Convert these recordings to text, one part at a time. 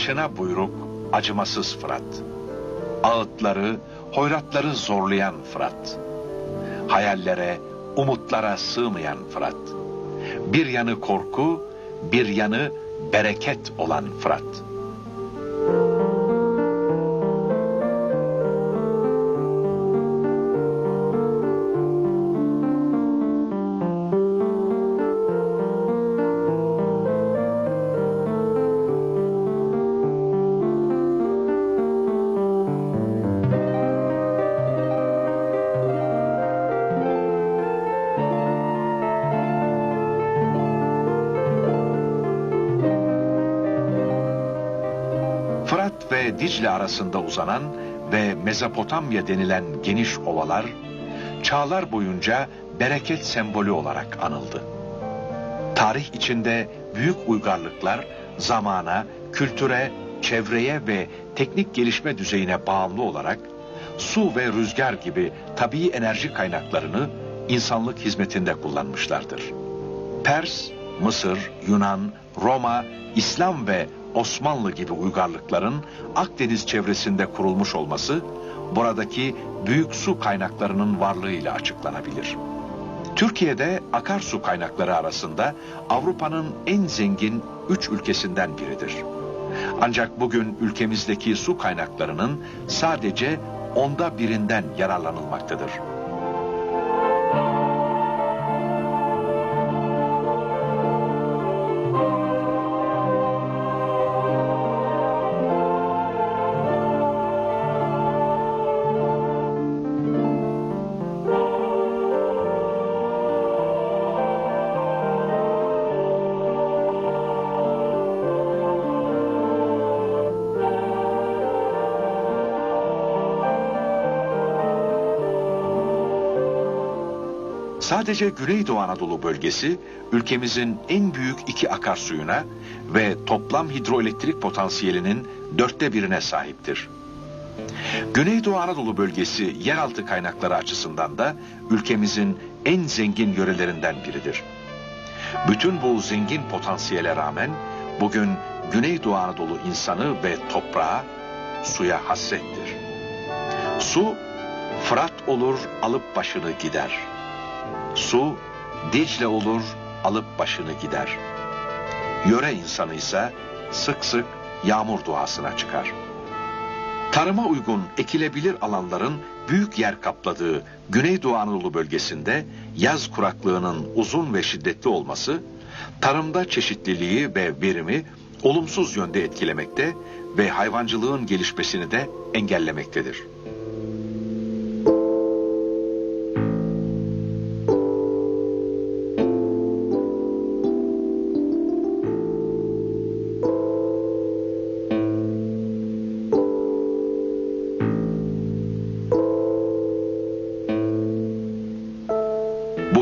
Başına buyruk, acımasız Fırat. Ağıtları, hoyratları zorlayan Fırat. Hayallere, umutlara sığmayan Fırat. Bir yanı korku, bir yanı bereket olan Fırat. Fırat ve Dicle arasında uzanan ve Mezopotamya denilen geniş ovalar, çağlar boyunca bereket sembolü olarak anıldı. Tarih içinde büyük uygarlıklar zamana, kültüre, çevreye ve teknik gelişme düzeyine bağımlı olarak su ve rüzgar gibi tabii enerji kaynaklarını insanlık hizmetinde kullanmışlardır. Pers, Mısır, Yunan, Roma, İslam ve Osmanlı gibi uygarlıkların Akdeniz çevresinde kurulmuş olması buradaki büyük su kaynaklarının varlığıyla açıklanabilir. Türkiye'de akarsu kaynakları arasında Avrupa'nın en zengin üç ülkesinden biridir. Ancak bugün ülkemizdeki su kaynaklarının sadece onda birinden yararlanılmaktadır. Sadece Güneydoğu Anadolu bölgesi ülkemizin en büyük iki akarsuyuna ve toplam hidroelektrik potansiyelinin dörtte birine sahiptir. Güneydoğu Anadolu bölgesi yeraltı kaynakları açısından da ülkemizin en zengin yörelerinden biridir. Bütün bu zengin potansiyele rağmen bugün Güneydoğu Anadolu insanı ve toprağı suya hasrettir. Su Fırat olur alıp başını gider. Su Dicle olur alıp başını gider. Yöre insanı ise sık sık yağmur duasına çıkar. Tarıma uygun ekilebilir alanların büyük yer kapladığı Güneydoğu Anadolu bölgesinde yaz kuraklığının uzun ve şiddetli olması, tarımda çeşitliliği ve verimi olumsuz yönde etkilemekte ve hayvancılığın gelişmesini de engellemektedir.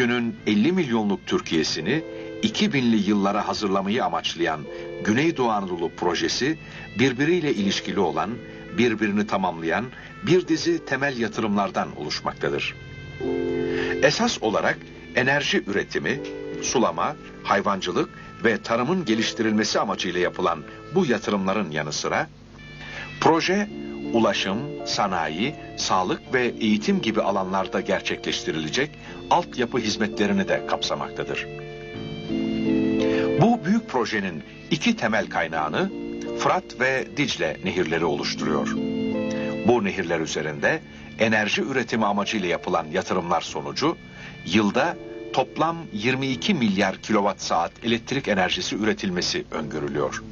Bugünün 50 milyonluk Türkiye'sini 2000'li yıllara hazırlamayı amaçlayan Güneydoğu Anadolu projesi birbiriyle ilişkili olan, birbirini tamamlayan bir dizi temel yatırımlardan oluşmaktadır. Esas olarak enerji üretimi, sulama, hayvancılık ve tarımın geliştirilmesi amacıyla yapılan bu yatırımların yanı sıra proje ulaşım, sanayi, sağlık ve eğitim gibi alanlarda gerçekleştirilecek altyapı hizmetlerini de kapsamaktadır. Bu büyük projenin iki temel kaynağını Fırat ve Dicle nehirleri oluşturuyor. Bu nehirler üzerinde enerji üretimi amacıyla yapılan yatırımlar sonucu yılda toplam 22 milyar kilowatt saat elektrik enerjisi üretilmesi öngörülüyor.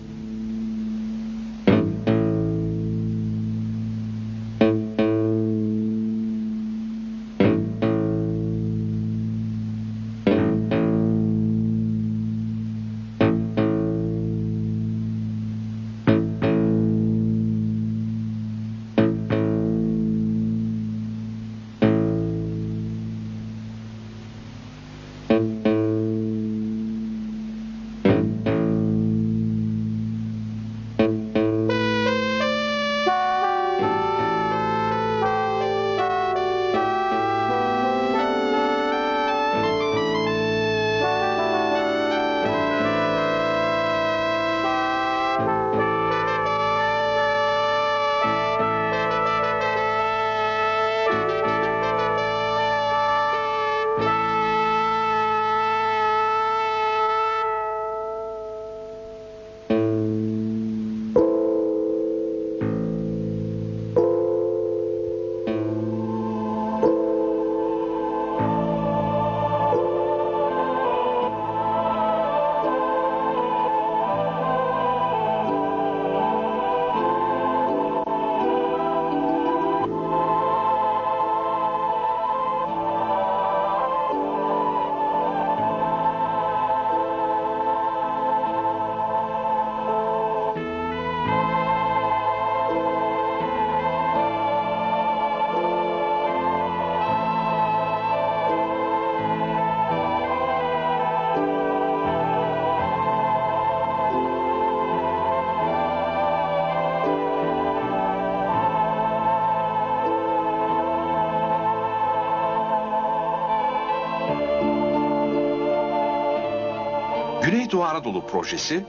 Güneydoğu Anadolu projesi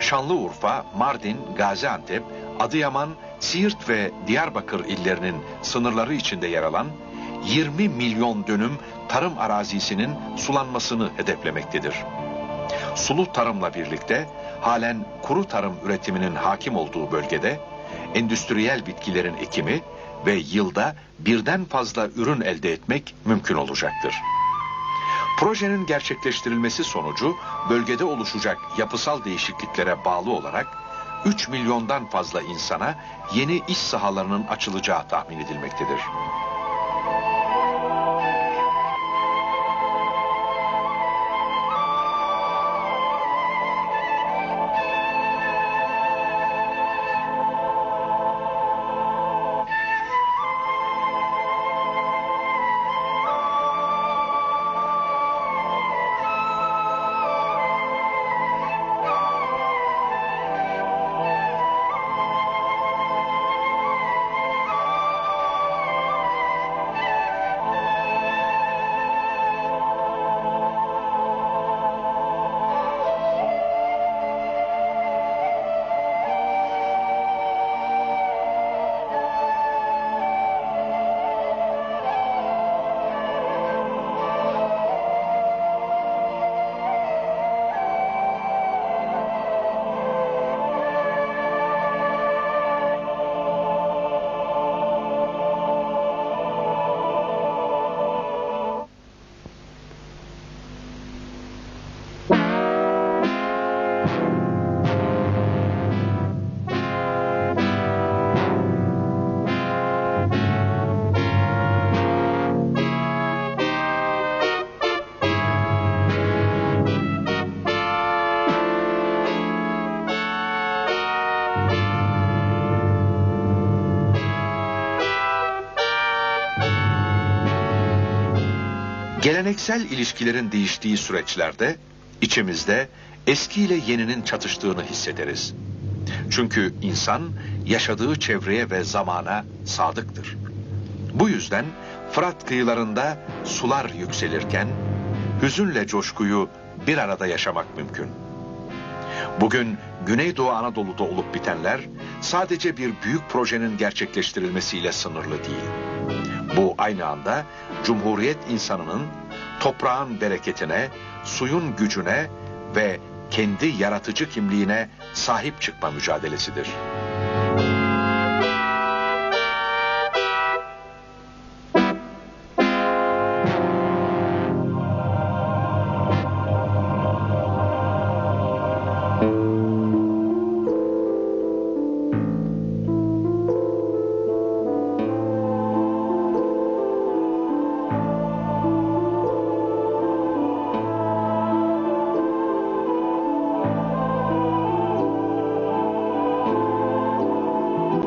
Şanlıurfa, Mardin, Gaziantep, Adıyaman, Siirt ve Diyarbakır illerinin sınırları içinde yer alan 20 milyon dönüm tarım arazisinin sulanmasını hedeflemektedir. Sulu tarımla birlikte halen kuru tarım üretiminin hakim olduğu bölgede endüstriyel bitkilerin ekimi ve yılda birden fazla ürün elde etmek mümkün olacaktır. Projenin gerçekleştirilmesi sonucu bölgede oluşacak yapısal değişikliklere bağlı olarak 3 milyondan fazla insana yeni iş sahalarının açılacağı tahmin edilmektedir. Geleneksel ilişkilerin değiştiği süreçlerde içimizde eski ile yeninin çatıştığını hissederiz. Çünkü insan yaşadığı çevreye ve zamana sadıktır. Bu yüzden Fırat kıyılarında sular yükselirken hüzünle coşkuyu bir arada yaşamak mümkün. Bugün Güneydoğu Anadolu'da olup bitenler sadece bir büyük projenin gerçekleştirilmesiyle sınırlı değil. Bu aynı anda Cumhuriyet insanının toprağın bereketine, suyun gücüne ve kendi yaratıcı kimliğine sahip çıkma mücadelesidir.